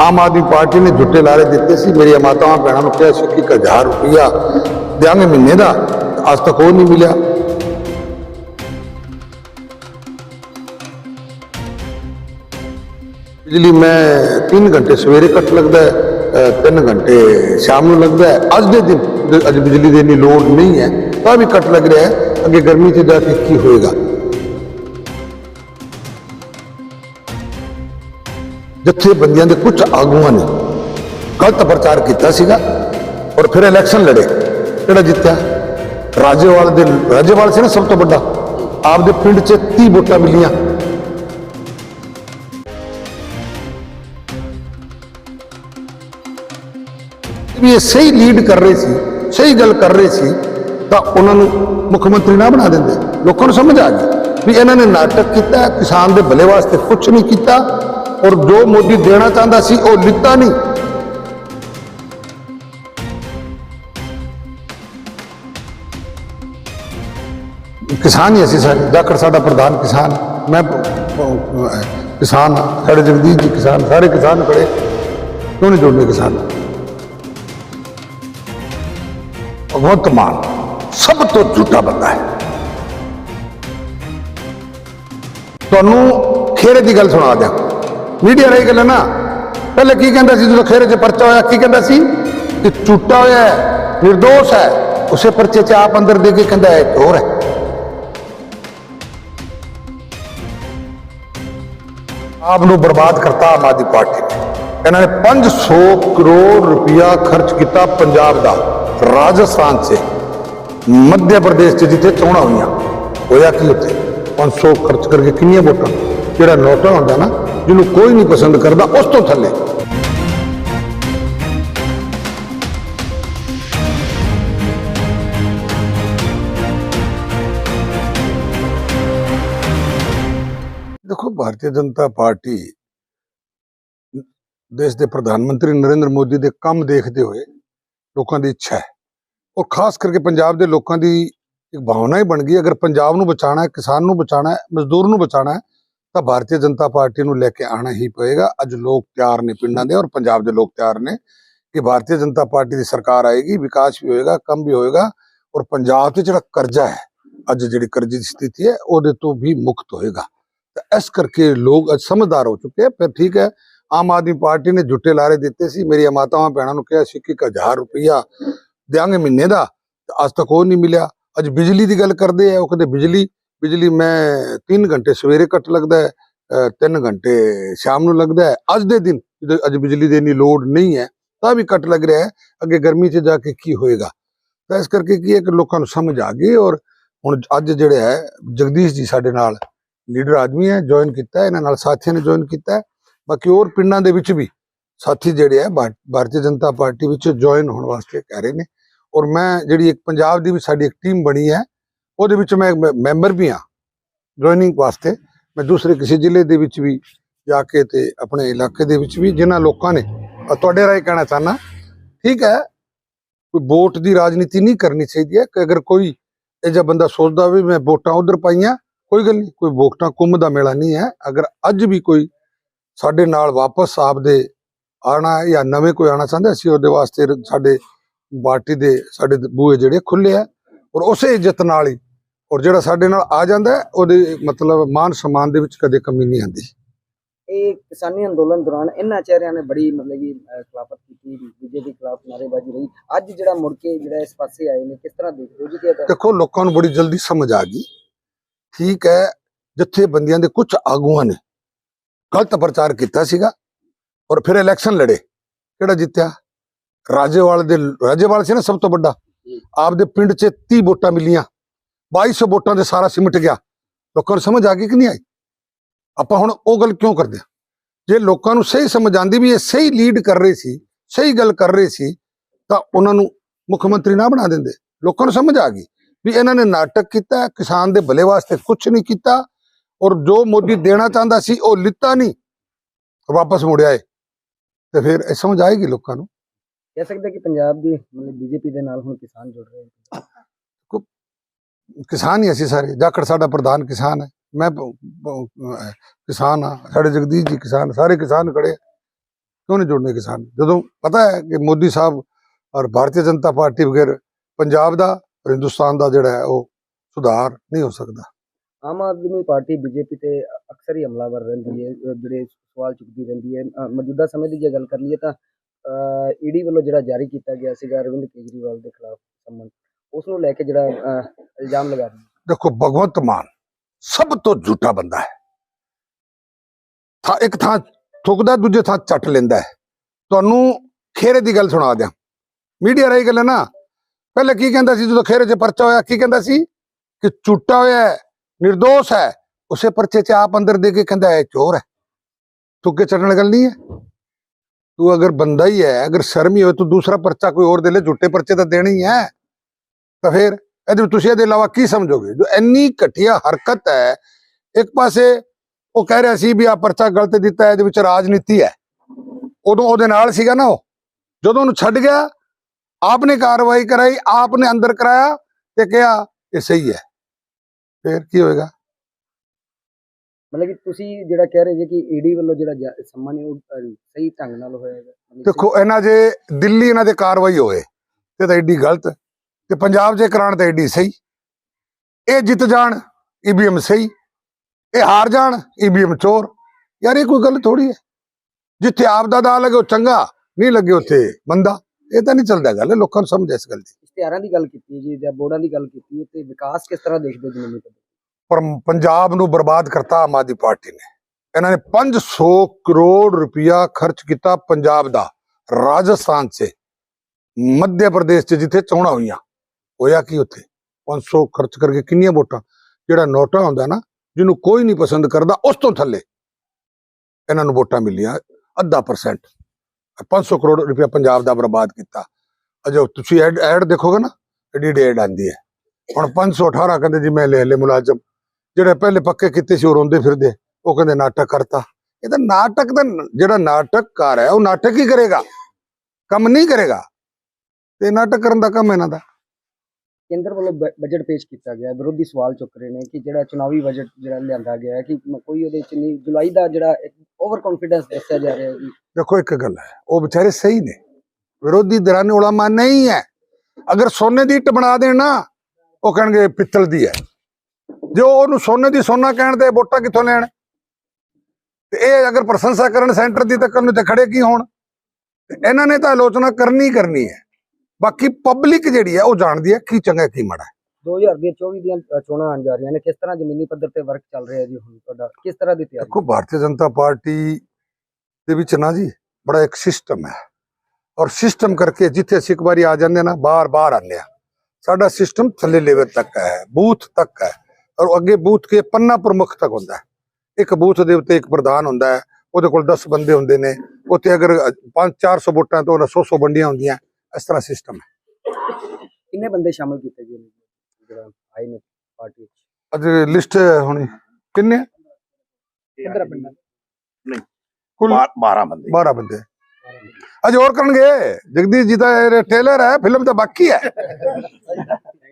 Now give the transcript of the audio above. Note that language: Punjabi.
ਆਮ ਆਦਮੀ ਪਾਰਟੀ ਨੇ ਝੁੱਟੇ ਲਾਰੇ ਦਿੱਤੇ ਸੀ। ਮੇਰੀਆਂ ਮਾਤਾਵਾਂ ਭੈਣਾਂ ਨੂੰ ਕਿਹਾ ਸੀ ਕਿ 1000 ਰੁਪਇਆ ਦਿਆਂਗੇ ਮਹੀਨੇ ਦਾ। ਅੱਜ ਤੱਕ ਉਹ ਨਹੀਂ ਮਿਲਿਆ। ਬਿਜਲੀ ਮੈਂ 3 ਘੰਟੇ ਸਵੇਰੇ ਕੱਟ ਲੱਗਦਾ ਹੈ 3 ਘੰਟੇ ਸ਼ਾਮ ਨੂੰ ਲੱਗਦਾ ਹੈ। ਅੱਜ ਦੇ ਦਿਨ, ਅੱਜ ਬਿਜਲੀ ਦੀ ਇੰਨੀ ਲੋੜ ਨਹੀਂ ਹੈ, ਤਾਂ ਵੀ ਕੱਟ ਲੱਗ ਰਿਹਾ ਹੈ। ਅੱਗੇ ਗਰਮੀ 'ਚ ਜਾ ਕੇ ਕੀ ਹੋਏਗਾ? ਜਥੇਬੰਦੀਆਂ ਦੇ ਕੁਝ ਆਗੂਆਂ ਨੇ ਗਲਤ ਪ੍ਰਚਾਰ ਕੀਤਾ ਸੀਗਾ ਔਰ ਫਿਰ ਇਲੈਕਸ਼ਨ ਲੜੇ। ਕਿਹੜਾ ਜਿੱਤਿਆ? ਰਾਜੇਵਾਲ ਦੇ ਰਾਜੇਵਾਲ ਸੀ ਨਾ ਸਭ ਤੋਂ ਵੱਡਾ। ਆਪਦੇ ਪਿੰਡ 'ਚ 30 ਵੋਟਾਂ ਮਿਲੀਆਂ। ਵੀ ਇਹ ਸਹੀ ਲੀਡ ਕਰ ਰਹੇ ਸੀ, ਸਹੀ ਗੱਲ ਕਰ ਰਹੇ ਸੀ, ਤਾਂ ਉਹਨਾਂ ਨੂੰ ਮੁੱਖ ਮੰਤਰੀ ਨਾ ਬਣਾ ਦਿੰਦੇ। ਲੋਕਾਂ ਨੂੰ ਸਮਝ ਆ ਗਈ ਵੀ ਇਹਨਾਂ ਨੇ ਨਾਟਕ ਕੀਤਾ, ਕਿਸਾਨ ਦੇ ਭਲੇ ਵਾਸਤੇ ਕੁਝ ਨਹੀਂ ਕੀਤਾ ਔਰ ਜੋ ਮੋਦੀ ਦੇਣਾ ਚਾਹੁੰਦਾ ਸੀ ਉਹ ਲਿੱਤਾ ਨਹੀਂ ਕਿਸਾਨ ਹੀ ਅਸੀਂ ਸਾਰੇ ਜਾਖੜ ਸਾਡਾ ਪ੍ਰਧਾਨ ਕਿਸਾਨ ਹੈ। ਮੈਂ ਪ- ਪ- ਕਿਸਾਨ ਹਾਂ ਸਾਡੇ ਜਗਦੀਸ਼ ਜੀ ਕਿਸਾਨ ਸਾਰੇ ਕਿਸਾਨ ਖੜੇ ਕਿਉਂ ਨਹੀਂ ਜੁੜਨੇ ਕਿਸਾਨ ਭਗਵੰਤ ਮਾਨ ਸਭ ਤੋਂ ਝੂਠਾ ਬੰਦਾ ਹੈ ਤੁਹਾਨੂੰ ਖੇਰੇ ਦੀ ਗੱਲ ਸੁਣਾ ਦਿਆਂ ਮੀਡੀਆ ਰਹੀ ਗੱਲ ਹੈ ਨਾ ਪਹਿਲੇ ਕੀ ਕਹਿੰਦਾ ਸੀ ਜਦੋਂ ਖੇਰੇ 'ਚ ਪਰਚਾ ਹੋਇਆ ਕੀ ਕਹਿੰਦਾ ਸੀ ਕਿ ਝੂਠਾ ਹੋਇਆ ਹੈ નિર્ਦੋਸ਼ ਹੈ ਉਸੇ ਪਰਚੇ 'ਚ ਆਪ ਅੰਦਰ ਦੇ ਕੇ ਕਹਿੰਦਾ ਹੈ ਇੱਕ ਹੋਰ ਹੈ ਆਪ ਨੂੰ ਬਰਬਾਦ ਕਰਤਾ ਆਮ ਆਦਮੀ ਪਾਰਟੀ ਨੇ ਇਹਨਾਂ ਨੇ 500 ਕਰੋੜ ਰੁਪਇਆ ਖਰਚ ਕੀਤਾ ਪੰਜਾਬ ਦਾ ਰਾਜਸਥਾਨ 'ਚ ਮੱਧ ਪ੍ਰਦੇਸ਼ 'ਚ ਜਿੱਥੇ ਚੋਣਾਂ ਹੋਈਆਂ ਹੋਇਆ ਕੀ ਉੱਥੇ 500 ਖਰਚ ਕਰਕੇ ਕਿੰਨੀਆਂ ਵੋਟਾਂ ਜਿਹੜਾ ਨੋਟਾ ਹੁੰਦਾ ਨਾ ਜਿਹਨੂੰ ਕੋਈ ਨਹੀਂ ਪਸੰਦ ਕਰਦਾ, ਉਸ ਤੋਂ ਥੱਲੇ। ਦੇਖੋ, ਭਾਰਤੀ ਜਨਤਾ ਪਾਰਟੀ ਦੇਸ਼ ਦੇ ਪ੍ਰਧਾਨ ਮੰਤਰੀ ਨਰਿੰਦਰ ਮੋਦੀ ਦੇ ਕੰਮ ਦੇਖਦੇ ਹੋਏ ਲੋਕਾਂ ਦੀ ਇੱਛਾ ਹੈ। ਔਰ ਖਾਸ ਕਰਕੇ ਪੰਜਾਬ ਦੇ ਲੋਕਾਂ ਦੀ ਇੱਕ ਭਾਵਨਾ ਹੀ ਬਣ ਗਈ, ਅਗਰ ਪੰਜਾਬ ਨੂੰ ਬਚਾਉਣਾ ਹੈ, ਕਿਸਾਨ ਨੂੰ ਬਚਾਉਣਾ ਹੈ, ਮਜ਼ਦੂਰ ਨੂੰ ਬਚਾਉਣਾ ਹੈ ਤਾਂ ਭਾਰਤੀ ਜਨਤਾ ਪਾਰਟੀ ਨੂੰ ਲੈ ਕੇ ਆਣਾ ਹੀ ਪਏਗਾ। ਅੱਜ ਲੋਕ ਤਿਆਰ ਨੇ ਪਿੰਡਾਂ ਦੇ ਔਰ ਪੰਜਾਬ ਦੇ ਲੋਕ ਤਿਆਰ ਨੇ ਕਿ ਭਾਰਤੀ ਜਨਤਾ ਪਾਰਟੀ ਦੀ ਸਰਕਾਰ ਆਏਗੀ, ਵਿਕਾਸ ਵੀ ਹੋਏਗਾ, ਕੰਮ ਵੀ ਹੋਏਗਾ ਔਰ ਪੰਜਾਬ ਤੇ ਜਿਹੜਾ ਕਰਜ਼ਾ ਹੈ, ਅੱਜ ਜਿਹੜੀ ਕਰਜ਼ੇ ਦੀ ਸਥਿਤੀ ਹੈ, ਉਹਦੇ ਤੋਂ ਵੀ ਮੁਕਤ ਹੋਏਗਾ। ਤਾਂ ਇਸ ਕਰਕੇ ਲੋਕ ਅੱਜ ਸਮਝਦਾਰ ਹੋ ਚੁੱਕੇ ਆ। ਫਿਰ ਠੀਕ ਹੈ, ਆਮ ਆਦਮੀ ਪਾਰਟੀ ਨੇ ਝੁੱਟੇ ਲਾਰੇ ਦਿੱਤੇ ਸੀ। ਮੇਰੀਆਂ ਮਾਤਾਵਾਂ ਭੈਣਾਂ ਨੂੰ ਕਿਹਾ ਸੀ ਕਿ 1000 ਰੁਪਇਆ ਦਿਆਂਗੇ ਮਹੀਨੇ ਦਾ। ਅੱਜ ਤੱਕ ਉਹ ਨਹੀਂ ਮਿਲਿਆ। ਅੱਜ ਬਿਜਲੀ ਦੀ ਗੱਲ ਕਰਦੇ ਆ, ਉਹ ਕਹਿੰਦੇ ਬਿਜਲੀ ਬਿਜਲੀ ਮੈਂ 3 ਘੰਟੇ ਸਵੇਰੇ ਕੱਟ ਲੱਗਦਾ ਹੈ 3 ਘੰਟੇ ਸ਼ਾਮ ਨੂੰ ਲੱਗਦਾ ਹੈ। ਅੱਜ ਦੇ ਦਿਨ ਜਦੋਂ ਅੱਜ ਬਿਜਲੀ ਦੀ ਇੰਨੀ ਲੋੜ ਨਹੀਂ ਹੈ, ਤਾਂ ਵੀ ਕੱਟ ਲੱਗ ਰਿਹਾ ਹੈ। ਅੱਗੇ ਗਰਮੀ 'ਚ ਜਾ ਕੇ ਕੀ ਹੋਏਗਾ? ਤਾਂ ਇਸ ਕਰਕੇ ਕੀ ਹੈ ਕਿ ਲੋਕਾਂ ਨੂੰ ਸਮਝ ਆ ਗਈ ਔਰ ਹੁਣ ਅੱਜ ਜਿਹੜੇ ਹੈ, ਜਗਦੀਸ਼ ਜੀ ਸਾਡੇ ਨਾਲ ਲੀਡਰ ਆਦਮੀ ਹੈ ਜੁਆਇਨ ਕੀਤਾ ਇਹਨਾਂ ਨਾਲ ਸਾਥੀਆਂ ਨੇ ਜੁਆਇਨ ਕੀਤਾ ਬਾਕੀ ਹੋਰ ਪਿੰਡਾਂ ਦੇ ਵਿੱਚ ਵੀ ਸਾਥੀ ਜਿਹੜੇ ਹੈ ਭਾ- ਭਾਰਤੀ ਜਨਤਾ ਪਾਰਟੀ ਵਿੱਚ ਜੁਆਇਨ ਹੋਣ ਵਾਸਤੇ ਕਹਿ ਰਹੇ ਨੇ। ਔਰ ਮੈਂ ਜਿਹੜੀ ਇੱਕ ਪੰਜਾਬ ਦੀ ਵੀ ਸਾਡੀ ਇੱਕ ਟੀਮ ਬਣੀ ਹੈ ਉਹਦੇ ਵਿੱਚ ਮੈਂ ਮੈਂਬਰ ਵੀ ਹਾਂ ਜੁਆਇਨਿੰਗ ਵਾਸਤੇ। ਮੈਂ ਦੂਸਰੇ ਕਿਸੇ ਜ਼ਿਲ੍ਹੇ ਦੇ ਵਿੱਚ ਵੀ ਜਾ ਕੇ ਤੇ ਆਪਣੇ ਇਲਾਕੇ ਦੇ ਵਿੱਚ ਵੀ ਜਿਨ੍ਹਾਂ ਲੋਕਾਂ ਨੇ ਤੁਹਾਡੇ ਰਾਏ ਕਹਿਣਾ ਚਾਹਨਾ ਠੀਕ ਹੈ, ਕੋਈ ਵੋਟ ਦੀ ਰਾਜਨੀਤੀ ਨਹੀਂ ਕਰਨੀ ਚਾਹੀਦੀ ਹੈ, ਕਿ ਅਗਰ ਕੋਈ ਇਹ ਜਿਹਾ ਬੰਦਾ ਸੋਚਦਾ ਵੀ ਮੈਂ ਵੋਟਾਂ ਉਧਰ ਪਾਈਆਂ, ਕੋਈ ਗੱਲ ਨਹੀਂ, ਕੋਈ ਵੋਟਾਂ ਕੁੰਭ ਦਾ ਮੇਲਾ ਨਹੀਂ ਹੈ। ਅਗਰ ਅੱਜ ਵੀ ਕੋਈ ਸਾਡੇ ਨਾਲ ਵਾਪਸ ਆਪਦੇ ਆਣਾ ਜਾਂ ਨਵੇਂ ਕੋਈ ਆਣਾ ਚਾਹੁੰਦਾ, ਅਸੀਂ ਉਹਦੇ ਵਾਸਤੇ ਸਾਡੇ ਪਾਰਟੀ ਦੇ ਸਾਡੇ ਬੂਹੇ ਜਿਹੜੇ ਖੁੱਲੇ ਆ ਔਰ ਉਸੇ ਇੱਜ਼ਤ ਨਾਲ ਹੀ ਔਰ ਜਿਹੜਾ ਸਾਡੇ ਨਾਲ ਆ ਜਾਂਦਾ ਉਹਦੇ ਮਤਲਬ ਮਾਨ ਸਨਮਾਨ ਦੇ ਵਿੱਚ ਕਦੇ ਕਮੀ ਨਹੀਂ ਆਉਂਦੀ। ਇਹ ਕਿਸਾਨੀ ਅੰਦੋਲਨ ਦੌਰਾਨ ਇਹਨਾਂ ਚਿਹਰਿਆਂ ਨੇ ਬੜੀ ਮਤਲਬ ਕਿ ਖਿਲਾਫਤ ਕੀਤੀ ਬੀਜੇਪੀ ਖਿਲਾਫ ਨਾਅਰੇਬਾਜ਼ੀ ਰਹੀ। ਅੱਜ ਜਿਹੜਾ ਮੁੜ ਕੇ ਜਿਹੜਾ ਇਸ ਪਾਸੇ ਆਏ ਨੇ ਕਿਸ ਤਰ੍ਹਾਂ ਦੇਖਦੇ ਹੋ ਜੀ ਕਿ ਦੇਖੋ ਲੋਕਾਂ ਨੂੰ ਬੜੀ ਜਲਦੀ ਸਮਝ ਆ ਗਈ। ਠੀਕ ਹੈ ਜਿੱਥੇ ਬੰਦਿਆਂ ਦੇ ਕੁਝ ਆਗੂਆਂ ਨੇ ਗਲਤ ਪ੍ਰਚਾਰ ਕੀਤਾ ਸੀਗਾ ਔਰ ਫਿਰ ਇਲੈਕਸ਼ਨ ਲੜੇ। ਕਿਹੜਾ ਜਿੱਤਿਆ? ਰਾਜੇਵਾਲ ਦੇ ਰਾਜੇਵਾਲ ਸੀ ਨਾ ਸਭ ਤੋਂ ਵੱਡਾ। ਆਪਦੇ ਪਿੰਡ 'ਚ 30 ਵੋਟਾਂ ਮਿਲੀਆਂ 2200 ਵੋਟਾਂ ਦੇ ਸਾਰਾ ਸਿਮਟ ਗਿਆ। ਲੋਕਾਂ ਨੂੰ ਸਮਝ ਆ ਗਈ ਕਿ ਨਹੀਂ ਆਈ? ਆਪਾਂ ਹੁਣ ਉਹ ਗੱਲ ਕਿਉਂ ਕਰਦੇ ਹਾਂ? ਜੇ ਲੋਕਾਂ ਨੂੰ ਸਹੀ ਸਮਝ ਆਂਦੀ ਵੀ ਇਹ ਸਹੀ ਲੀਡ ਕਰ ਰਹੇ ਸੀ, ਸਹੀ ਗੱਲ ਕਰ ਰਹੇ ਸੀ, ਤਾਂ ਉਹਨਾਂ ਨੂੰ ਮੁੱਖ ਮੰਤਰੀ ਨਾ ਬਣਾ ਦਿੰਦੇ। ਲੋਕਾਂ ਨੂੰ ਸਮਝ ਆ ਗਈ ਵੀ ਇਹਨਾਂ ਨੇ ਨਾਟਕ ਕੀਤਾ, ਕਿਸਾਨ ਦੇ ਭਲੇ ਵਾਸਤੇ ਕੁਝ ਨਹੀਂ ਕੀਤਾ, ਔਰ ਜੋ ਮੋਦੀ ਦੇਣਾ ਚਾਹੁੰਦਾ ਸੀ ਉਹ ਲਿੱਤਾ ਨਹੀਂ, ਵਾਪਸ ਮੁੜਿਆ ਏ ਤੇ ਫਿਰ ਇਹ ਸਮਝ ਆਏਗੀ ਲੋਕਾਂ ਨੂੰ? ਕਹਿ ਸਕਦੇ ਕਿ ਪੰਜਾਬ ਦੀ ਮਤਲਬ ਬੀਜੇਪੀ ਦੇ ਨਾਲ ਹੁਣ ਕਿਸਾਨ ਜੁੜ ਰਹੇ ਨੇ। ਕਿਸਾਨ ਹੀ ਅਸੀਂ ਸਾਰੇ ਜਾਖੜ ਸਾਡਾ ਪ੍ਰਧਾਨ ਕਿਸਾਨ ਹੈ। ਮੈਂ ਪ- ਪ- ਅਹ ਕਿਸਾਨ ਹਾਂ ਸਾਡੇ ਜਗਦੀਸ਼ ਜੀ ਕਿਸਾਨ ਸਾਰੇ ਕਿਸਾਨ ਖੜੇ। ਕਿਉਂ ਨਹੀਂ ਜੁੜਨੇ ਕਿਸਾਨ? ਜਦੋਂ ਪਤਾ ਹੈ ਕਿ ਮੋਦੀ ਸਾਹਿਬ ਔਰ ਭਾਰਤੀ ਜਨਤਾ ਪਾਰਟੀ ਵਗੈਰ ਪੰਜਾਬ ਦਾ ਔਰ ਹਿੰਦੁਸਤਾਨ ਦਾ ਜਿਹੜਾ ਹੈ ਉਹ ਸੁਧਾਰ ਨਹੀਂ ਹੋ ਸਕਦਾ। ਆਮ ਆਦਮੀ ਪਾਰਟੀ ਬੀਜੇਪੀ ਤੇ ਅਕਸਰ ਹੀ ਹਮਲਾਵਰ ਰਹਿੰਦੀ ਹੈ ਅਹ ਜਿਹੜੇ ਸਵਾਲ ਚੁੱਕਦੀ ਰਹਿੰਦੀ ਹੈ। ਅਹ ਮੌਜੂਦਾ ਸਮੇਂ ਦੀ ਜੇ ਗੱਲ ਕਰ ਲਈਏ ਤਾਂ ਈਡੀ ਵੱਲੋਂ ਜਿਹੜਾ ਜਾਰੀ ਕੀਤਾ ਗਿਆ ਸੀਗਾ ਅਰਵਿੰਦ ਕੇਜਰੀਵਾਲ ਦੇ ਖਿਲਾਫ ਸੰਮਨ, ਉਸ ਨੂੰ ਲੈ ਕੇ ਜਿਹੜਾ ਇਲਜ਼ਾਮ ਲਗਾ ਰਹੇ ਦੇਖੋ, ਭਗਵੰਤ ਮਾਨ ਸਭ ਤੋਂ ਝੂਠਾ ਬੰਦਾ ਹੈ। ਥਾਂ, ਇੱਕ ਥਾਂ ਥੁੱਕਦਾ, ਦੂਜੇ ਥਾਂ ਚੱਟ ਲੈਂਦਾ ਹੈ। ਤੁਹਾਨੂੰ ਖੇਰੇ ਦੀ ਗੱਲ ਸੁਣਾ ਦਿਆਂ। ਮੀਡੀਆ ਰਹੀ ਗੱਲ ਹੈ ਨਾ। ਪਹਿਲੇ ਕੀ ਕਹਿੰਦਾ ਸੀ ਜਦੋਂ ਖੇਰੇ 'ਚ ਪਰਚਾ ਹੋਇਆ, ਕੀ ਕਹਿੰਦਾ ਸੀ? ਕਿ ਝੂਟਾ ਹੋਇਆ ਹੈ નિર્ਦੋਸ਼ ਹੈ। ਉਸੇ ਪਰਚੇ 'ਚ ਆਪ ਅੰਦਰ ਦੇ ਕੇ ਕਹਿੰਦਾ ਹੈ ਚੋਰ ਹੈ। ਤੁੱਕੇ ਚੱਟਣ ਵਾਲੀ ਗੱਲ ਨਹੀਂ ਹੈ। ਤੂੰ ਅਗਰ ਬੰਦਾ ਹੀ ਹੈ, ਅਗਰ ਸ਼ਰਮੀ ਹੀ ਹੋਵੇ, ਤੂੰ ਦੂਸਰਾ ਪਰਚਾ ਕੋਈ ਹੋਰ ਦੇ ਲੈ, ਝੂਠੇ ਪਰਚੇ ਤਾਂ ਦੇਣੇ ਹੀ ਹੈ। ਤਾਂ ਫਿਰ ਇਹਦੇ ਵਿੱਚ ਤੁਸੀਂ ਇਹਦੇ ਇਲਾਵਾ ਕੀ ਸਮਝੋਗੇ? ਜੋ ਇੰਨੀ ਘਟੀਆ ਹਰਕਤ ਹੈ, ਇੱਕ ਪਾਸੇ ਉਹ ਕਹਿ ਰਿਹਾ ਸੀ ਵੀ ਆ ਪਰਚਾ ਗਲਤ ਦਿੱਤਾ, ਇਹਦੇ ਵਿੱਚ ਰਾਜਨੀਤੀ ਹੈ। ਉਦੋਂ ਉਹਦੇ ਨਾਲ ਸੀਗਾ ਨਾ ਉਹ। ਜਦੋਂ ਉਹਨੂੰ ਛੱਡ ਗਿਆ, ਆਪਨੇ ਕਾਰਵਾਈ ਕਰਾਈ, ਆਪਨੇ ਅੰਦਰ ਕਰਾਇਆ ਤੇ ਕਿਹਾ, ਇਹ ਸਹੀ ਹੈ। ਫਿਰ ਕੀ ਹੋਏਗਾ? ਮਤਲਬ ਕਿ ਤੁਸੀਂ ਜਿਹੜਾ ਕਹਿ ਰਹੇ ਜੇ ਕਿ ਈਡੀ ਵੱਲੋਂ ਜਿਹੜਾ ਜਾ- ਸੰਮਨ ਹੈ ਉਹ ਸਹੀ ਢੰਗ ਨਾਲ ਹੋਏਗਾ ਮਤਲਬ ਦੇਖੋ ਇਹਨਾਂ ਜੇ ਦਿੱਲੀ ਇਹਨਾਂ ਦੇ ਕਾਰਵਾਈ ਹੋਏ ਤੇ ਤਾਂ ਐਡੀ ਗਲਤ ਤੇ ਪੰਜਾਬ 'ਚ ਕਰਾਉਣ ਤੇ ਐਡੀ ਸਹੀ। ਇਹ ਜਿੱਤ ਜਾਣ ਈਵੀਐਮ ਸਹੀ। ਇਹ ਹਾਰ ਜਾਣ ਈਵੀਐਮ ਚੋਰ। ਯਾਰ ਇਹ ਕੋਈ ਗੱਲ ਥੋੜੀ ਹੈ। ਜਿੱਥੇ ਆਪ ਦਾ ਦਾ ਲੱਗੇ ਉਹ ਚੰਗਾ। ਨਹੀਂ ਲੱਗੇ ਉੱਥੇ ਮੰਦਾ। ਇਹ ਤਾਂ ਨਹੀਂ ਚੱਲਦਾ ਗੱਲ ਲੋਕਾਂ ਨੂੰ ਸਮਝ ਇਸ ਗੱਲ ਦੀ। ਇਸ਼ਤਿਹਾਰਾਂ ਦੀ ਗੱਲ ਕੀਤੀ ਹੈ ਜੀ ਜਾਂ ਬੋਰਡਾਂ ਦੀ ਗੱਲ ਕੀਤੀ ਹੈ ਤੇ ਵਿਕਾਸ ਕਿਸ ਤਰ੍ਹਾਂ ਦੇਖਦੇ ਹੋ ਜ਼ਮੀਨੀ ਪੱਧਰ ਤੇ? ਪਰ ਪੰਜਾਬ ਨੂੰ ਬਰਬਾਦ ਕਰਤਾ ਆਮ ਆਦਮੀ ਪਾਰਟੀ ਨੇ। ਇਹਨਾਂ ਨੇ 500 ਕਰੋੜ ਰੁਪਇਆ ਖਰਚ ਕੀਤਾ ਪੰਜਾਬ ਦਾ, ਰਾਜਸਥਾਨ 'ਚ ਮੱਧ ਪ੍ਰਦੇਸ਼ 'ਚ ਜਿੱਥੇ ਚੋਣਾਂ ਹੋਈਆਂ। ਹੋਇਆ ਕੀ ਉੱਥੇ? 500 ਖਰਚ ਕਰਕੇ ਕਿੰਨੀਆਂ ਵੋਟਾਂ? ਜਿਹੜਾ ਨੋਟਾ ਹੁੰਦਾ ਨਾ, ਜਿਹਨੂੰ ਕੋਈ ਨਹੀਂ ਪਸੰਦ ਕਰਦਾ, ਉਸ ਤੋਂ ਥੱਲੇ ਇਹਨਾਂ ਨੂੰ ਵੋਟਾਂ ਮਿਲੀਆਂ, ਅੱਧਾ ਪਰਸੈਂਟ 500 ਕਰੋੜ ਰੁਪਇਆ ਪੰਜਾਬ ਦਾ ਬਰਬਾਦ ਕੀਤਾ। ਅਜੇ ਤੁਸੀਂ ਐਡ ਐਡ ਦੇਖੋਗੇ ਨਾ, ਐਡੀ ਐਡ ਆਂਦੀ ਹੈ। ਹੁਣ 518 ਕਹਿੰਦੇ ਜੀ ਮੈਂ ਲੈ ਲੈ ਮੁਲਾਜ਼ਮ। ਜਿਹੜੇ ਪਹਿਲੇ ਪੱਕੇ ਕੀਤੇ ਸੀ ਉਹ ਰੋਂਦੇ ਫਿਰਦੇ। ਉਹ ਕਹਿੰਦੇ ਨਾਟਕ ਕਰਤਾ। ਇਹ ਤਾਂ ਨਾਟਕ ਦਾ ਜਿਹੜਾ ਨਾਟਕਕਾਰ ਹੈ ਉਹ ਨਾਟਕ ਹੀ ਕਰੇਗਾ। ਕੰਮ ਨਹੀਂ ਕਰੇਗਾ। ਤੇ ਨਾਟਕ ਕਰਨ ਦਾ ਕੰਮ ਇਹਨਾਂ ਦਾ। ਕੇਂਦਰ ਵੱਲੋਂ ਬਜਟ ਪੇਸ਼ ਕੀਤਾ ਗਿਆ। ਵਿਰੋਧੀ ਸਵਾਲ ਚੁੱਕ ਰਹੇ ਨੇ ਕਿ ਜਿਹੜਾ ਚੁਣਾਵੀ ਬਜਟ ਜਿਹੜਾ ਲਿਆਂਦਾ ਗਿਆ ਹੈ ਕਿ ਕੋਈ ਉਹਦੇ ਚ ਨਹੀਂ ਜੁਲਾਈ ਦਾ ਜਿਹੜਾ ਓਵਰ ਕੌਨਫੀਡੈਂਸ ਦੱਸਿਆ ਜਾ ਰਿਹਾ ਹੈ ਦੇਖੋ ਇੱਕ ਗੱਲ ਹੈ ਉਹ ਵਿਚਾਰੇ ਸਹੀ ਨੇ। ਵਿਰੋਧੀ ਧਿਰਾਂ ਨੇ ਉਲਾਮਾ ਨਹੀਂ ਹੈ। ਅਗਰ ਸੋਨੇ ਦੀ ਇੱਟ ਬਣਾ ਦੇਣ ਨਾ ਉਹ ਕਹਿਣਗੇ ਪਿੱਤਲ ਦੀ ਹੈ। ਜੋ ਉਹਨੂੰ ਸੋਨੇ ਦੀ ਸੋਨਾ ਕਹਿਣ ਤੇ ਵੋਟਾਂ ਕਿੱਥੋਂ ਲੈਣ? ਤੇ ਇਹ ਅਗਰ ਪ੍ਰਸ਼ੰਸਾ ਕਰਨ ਸੈਂਟਰ ਦੀ ਤਾਂ ਕਰਨ ਤੇ ਖੜੇ ਕੀ ਹੋਣ? ਇਹਨਾਂ ਨੇ ਤਾਂ ਆਲੋਚਨਾ ਕਰਨੀ ਕਰਨੀ ਹੈ। ਬਾਕੀ ਪਬਲਿਕ ਜਿਹੜੀ ਹੈ ਉਹ ਜਾਣਦੀ ਹੈ ਕੀ ਚੰਗਾ ਕੀ ਮਾੜਾ ਹੈ। 2024 ਦੀਆਂ ਚੋਣਾਂ ਆਉਣ ਜਾ ਰਹੀਆਂ ਨੇ। ਕਿਸ ਤਰ੍ਹਾਂ ਜ਼ਮੀਨੀ ਪੱਧਰ ਤੇ ਵਰਕ ਚੱਲ ਰਿਹਾ ਜੀ ਹੁਣ ਤੁਹਾਡਾ? ਕਿਸ ਤਰ੍ਹਾਂ ਦੀ ਤਿਆਰੀ? ਦੇਖੋ ਭਾਰਤੀ ਜਨਤਾ ਪਾਰਟੀ ਦੇ ਵਿੱਚ ਨਾ ਜੀ ਬੜਾ ਇੱਕ ਸਿਸਟਮ ਹੈ। ਔਰ ਸਿਸਟਮ ਕਰਕੇ ਜਿੱਥੇ ਅਸੀਂ ਇੱਕ ਵਾਰੀ ਆ ਜਾਂਦੇ ਨਾ ਬਾਰ-ਬਾਰ ਆਉਂਦੇ ਆ ਸਾਡਾ ਸਿਸਟਮ ਥੱਲੇ ਲੈਵਲ ਤੱਕ ਹੈ ਬੂਥ ਤੱਕ ਹੈ। ਔਰ ਅੱਗੇ ਬੂਥ ਕੇ ਪੰਨਾ ਪ੍ਰਮੁੱਖ ਤੱਕ ਹੁੰਦਾ ਹੈ। ਇੱਕ ਬੂਥ ਦੇ ਉੱਤੇ ਇੱਕ ਪ੍ਰਧਾਨ ਹੁੰਦਾ ਹੈ ਉਹਦੇ ਕੋਲ 10 ਬੰਦੇ ਹੁੰਦੇ ਨੇ। ਉੱਥੇ ਅਗਰ 5-400 ਵੋਟਾਂ ਤੋਂ ਉਹਨਾਂ 100-100 ਵੰਡੀਆਂ ਹੁੰਦੀਆਂ ਇਸ ਤਰ੍ਹਾਂ ਸਿਸਟਮ ਹੈ। ਕਿੰਨੇ ਬੰਦੇ ਸ਼ਾਮਲ ਕੀਤੇ ਗਏ ਨੇ? ਜਿਹੜਾ ਨੇ ਪਾਰਟੀ ਅੱਜ ਲਿਸਟ ਹੋਣੀ। ਕਿੰਨੇ? ਕਿੰਦਰ ਪਿੰਡਾਂ ਕੁੱਲ 12 ਬੰਦੇ। 12 ਬੰਦੇ। ਅਜ ਹੋਰ ਕਰਨਗੇ। ਜਗਦੀਸ਼ ਜੀ ਇਹ ਟੇਲਰ ਹੈ ਫਿਲਮ ਤਾਂ ਬਾਕੀ ਹੈ।